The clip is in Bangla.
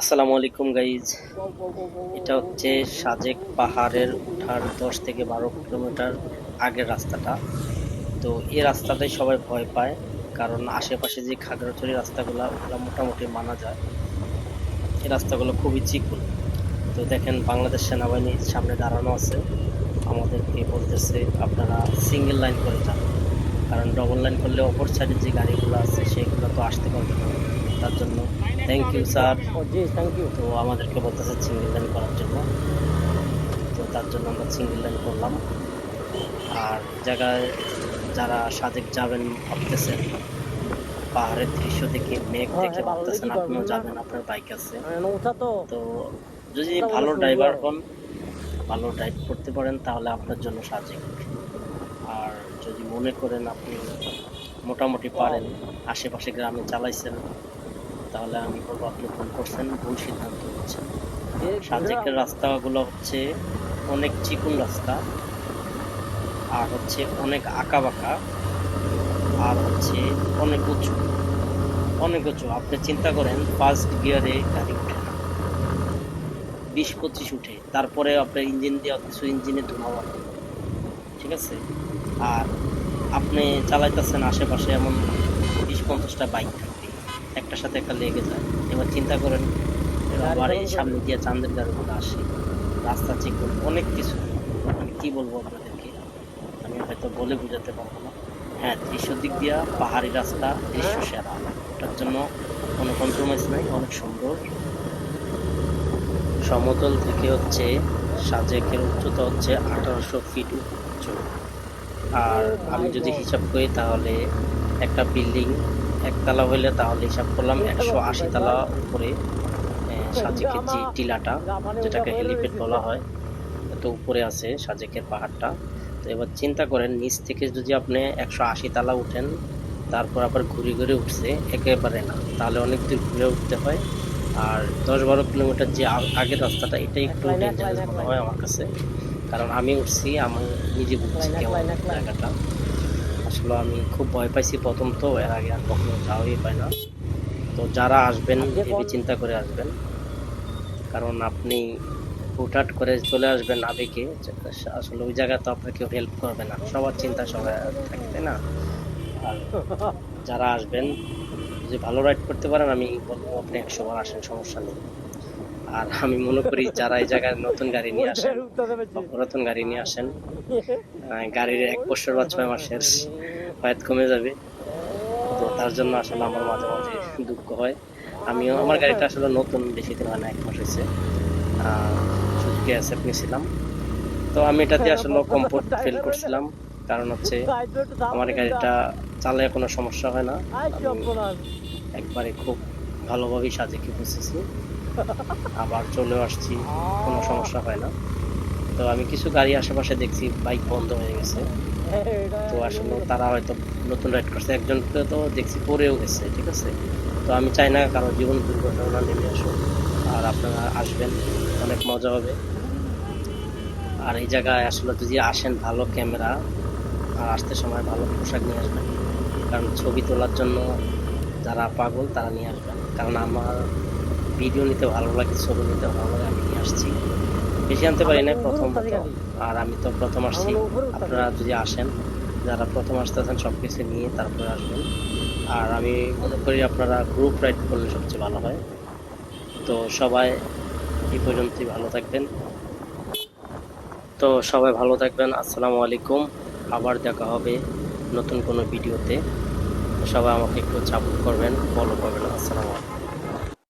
আসসালামু আলাইকুম গাইজ এটা হচ্ছে সাজেক পাহাড়ের উঠার দশ থেকে বারো কিলোমিটার আগের রাস্তাটা। তো এই রাস্তাটাই সবাই ভয় পায়, কারণ আশেপাশে যে খাগড়াছড়ি রাস্তাগুলো, ওগুলো মোটামুটি মানা যায়। এই রাস্তাগুলো খুবই চিকুন। তো দেখেন, বাংলাদেশ সেনাবাহিনীর সামনে দাঁড়ানো আছে। আমাদেরকে বলতেছে, আপনারা সিঙ্গেল লাইন করে যান। কারণ ডবল লাইন করলে অপর সাইডে যে গাড়িগুলো আছে, সেগুলো তো আসতে পারবে না। তার জন্য। Thank you sir ji thank you তো আমাদেরকে বলতেছে সিঙ্গেল লাইন করার জন্য। তো তার জন্য আমরা সিঙ্গেল লাইন করলাম। আর জায়গায় যারা সাজেক যাবেন ভাবতেছেন পাহাড়ের দৃশ্য দেখে মেঘ হ্যাঁ, দেখে হ্যাঁ, ভাবতেছেন আপনিও যাবেন আপনার বাইক আছে। তো তো যদি ভালো ড্রাইভার হন ভালো ড্রাইভ করতে পারেন তাহলে আপনার জন্য সাজেক। আর যদি মনে করেন আপনি মোটামুটি পারেন আশেপাশে গ্রামে চালাইছেন তাহলে আমি বলব আপনি ভুল করছেন ভুল সিদ্ধান্ত নিচ্ছেন সাজেকের রাস্তাগুলো হচ্ছে অনেক চিকুন রাস্তা আর হচ্ছে অনেক আঁকা বাঁকা আর হচ্ছে অনেক উঁচু। অনেক উঁচু। আপনি চিন্তা করেন ফার্স্ট গিয়ারে গাড়ি উঠে না। বিশ পঁচিশ উঠে তারপরে আপনার ইঞ্জিন দিয়ে কিছু ইঞ্জিনে ধোঁয়া হয়। ঠিক আছে? আর আপনি চালাইতেছেন আশেপাশে এমন বিশ পঞ্চাশটা বাইক থাকবে একটার সাথে একটা লেগে যায়। এবার চিন্তা করেন এবার আবার এই সামনে দিয়ে চান্দের গাড়িগুলো আসে। রাস্তা চেক করে অনেক কিছু। মানে কি বলব আপনাদেরকে? আমি হয়তো বলে বোঝাতে পারব না। হ্যাঁ দৃশ্য দিক দিয়া পাহাড়ি রাস্তা দৃশ্য সেরা। ওটার জন্য কোনো কম্প্রোমাইজ নাই অনেক সুন্দর। সমতল থেকে হচ্ছে সাজেকের উচ্চতা হচ্ছে আঠারোশো ফিট উচ্চ। আর আমি যদি হিসাব করি তাহলে একটা বিল্ডিং একতলা হইলে তাহলে হিসাব করলাম একশো আশি তলা উপরে সাজেকের যে টিলাটা যেটাকে হেলিপ্যাড বলা হয় এত উপরে আছে সাজেকের পাহাড়টা। তো এবার চিন্তা করেন নিচ থেকে যদি আপনি একশো আশি তালা উঠেন তারপর আবার ঘুরে ঘুরে উঠছে একেবারে না। তাহলে অনেক দূর ঘুরে উঠতে হয়। আর দশ বারো কিলোমিটার যে আগের রাস্তাটা এটাই একটু ডেঞ্জারাস মনে হয় আমার কাছে। কারণ আমি উঠছি আমি নিজে বুঝছি কেমন। জায়গাটা। আসলে আমি খুব ভয় পাইছি প্রথম তো এর আগে আর কখনো যাওয়াই পাই না। তো যারা আসবেন ভেবে চিন্তা করে আসবেন। কারণ আপনি হুটহাট করে চলে আসবেন আবেগে আসলে ওই জায়গায় তো আপনাকে কেউ হেল্প করবে না। সবার চিন্তা সবাই থাকে তাই না? আর যারা আসবেন যদি ভালো রাইড করতে পারেন আমি বলব আপনি একশো বার আসেন সমস্যা নেই। আর আমি মনে করি যারা এই জায়গায় নতুন গাড়ি নিয়ে আসেন পুরাতন গাড়ি নিয়ে আসেন গাড়ির এক বছর বা ছয় মাসের হয়ত কমে যাবে। তো তার জন্য আসলে আমার মাঝে মাঝে দুঃখ হয়। আমিও আমার গাড়িটা আসলে নতুন বেশি দিন হয় না এক মাস হয়েছে। সুজুকি অ্যাসেপ্ট নিয়েছিলাম। তো আমি এটাতে আসলে কমফোর্ট ফিল করছিলাম। কারণ হচ্ছে আমার গাড়িটা চালায় কোনো সমস্যা হয় না। একবারে খুব ভালোভাবেই সাজেকে বসেছি আবার চলে আসছি, কোনো সমস্যা হয় না। তো আমি কিছু গাড়ি আশেপাশে দেখছি, বাইক বন্ধ হয়ে গেছে। তো আসলে তারা হয়তো নতুন রাইড করছে। একজনকে তো দেখছি পড়েও গেছে, ঠিক আছে? তো আমি চাই না কারও জীবন দুর্ঘটনা নেমে আসুক, আর আপনারা আসবেন, অনেক মজা হবে। আর এই জায়গায় আসলে যদি আসেন ভালো ক্যামেরা, আর আসতে সময় ভালো পোশাক নিয়ে আসবেন, কারণ ছবি তোলার জন্য যারা পাগল তারা নিয়ে আসবেন। কারণ আমার ভিডিও নিতে ভালো লাগে ছবি নিতে ভালো লাগে আমি নিয়ে আসছি। বেশি আনতে পারি না প্রথম। আর আমি তো প্রথম আসছি। আপনারা যদি আসেন যারা প্রথম আসতেছেন সব কিছু নিয়ে তারপরে আসবেন। আর আমি মনে করি আপনারা গ্রুপ রাইড করলে সবচেয়ে ভালো হয়। তো সবাই এই পর্যন্তই ভালো থাকবেন। তো সবাই ভালো থাকবেন আসসালামু আলাইকুম। আবার দেখা হবে নতুন কোনো ভিডিওতে। সবাই আমাকে একটু সাপোর্ট করবেন ফলো করবেন আসসালামু আলাইকুম।